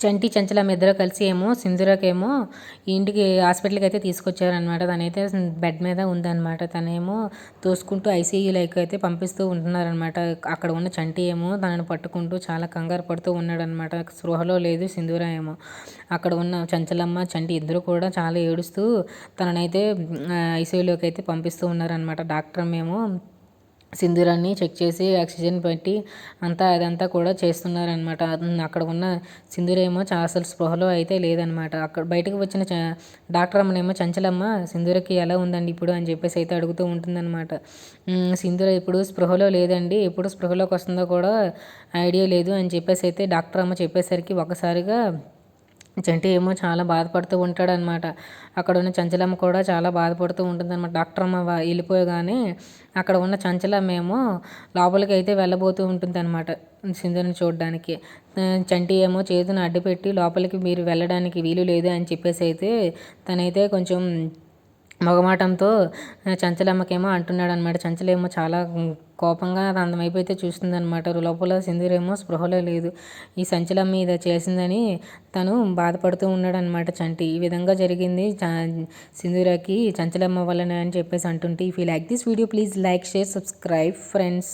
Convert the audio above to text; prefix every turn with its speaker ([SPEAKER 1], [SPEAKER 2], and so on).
[SPEAKER 1] చంటి చంచలం ఇద్దరు కలిసి ఏమో సింధురకేమో ఇంటికి హాస్పిటల్కి అయితే తీసుకొచ్చారనమాట తనైతే బెడ్ మీద ఉందన్నమాట. తనేమో తోసుకుంటూ ఐసీయూలోకి అయితే పంపిస్తూ ఉంటున్నారనమాట అక్కడ ఉన్న చంటి ఏమో తనని పట్టుకుంటూ చాలా కంగారు పడుతూ ఉన్నాడనమాట స్పృహలో లేదు సింధూర ఏమో. అక్కడ ఉన్న చంచలమ్మ చంటి ఇద్దరు కూడా చాలా ఏడుస్తూ తననైతే ఐసీయూలోకి అయితే పంపిస్తూ ఉన్నారనమాట డాక్టర్ మేము సింధూరాన్ని చెక్ చేసి ఆక్సిజన్ పెట్టి అంతా అదంతా కూడా చేస్తున్నారనమాట అక్కడ ఉన్న సింధూర ఏమో అసలు స్పృహలో అయితే లేదనమాట అక్కడ బయటకు వచ్చిన చ డాక్టర్ అమ్మనేమో చంచలమ్మ సింధూరకి ఎలా ఉందండి ఇప్పుడు? అని చెప్పేసి అయితే అడుగుతూ ఉంటుందన్నమాట. సింధూర ఇప్పుడు స్పృహలో లేదండి. ఎప్పుడు స్పృహలోకి వస్తుందో కూడా ఐడియా లేదు అని చెప్పేసి అయితే డాక్టర్ అమ్మ చెప్పేసరికి ఒకసారిగా చంటి ఏమో చాలా బాధపడుతూ ఉంటాడనమాట. అక్కడ ఉన్న చంచలమ్మ కూడా చాలా బాధపడుతూ ఉంటుందన్నమాట. డాక్టర్ అమ్మ వెళ్ళిపోయగానే అక్కడ ఉన్న చంచలమ్మ ఏమో లోపలికి అయితే వెళ్ళబోతూ ఉంటుందన్నమాట. సింధుని చూడడానికి. చంటి ఏమో చేతిని అడ్డుపెట్టి లోపలికి మీరు వెళ్ళడానికి వీలు లేదు అని చెప్పేసి అయితే తనైతే కొంచెం మొగమాటంతో చంచలమ్మకేమో అంటున్నాడు అనమాట చంచలేమో చాలా కోపంగా అందమైపోయితే చూస్తుందనమాట లోపల సింధూరేమో స్పృహలో లేదు. ఈ సంచలమ్మ మీద చేసిందని తను బాధపడుతూ ఉన్నాడనమాట చంటి. ఈ విధంగా జరిగింది. సింధూరకి చంచలమ్మ వల్లనే అని చెప్పేసి అంటుంటే if you like this video please like share subscribe friends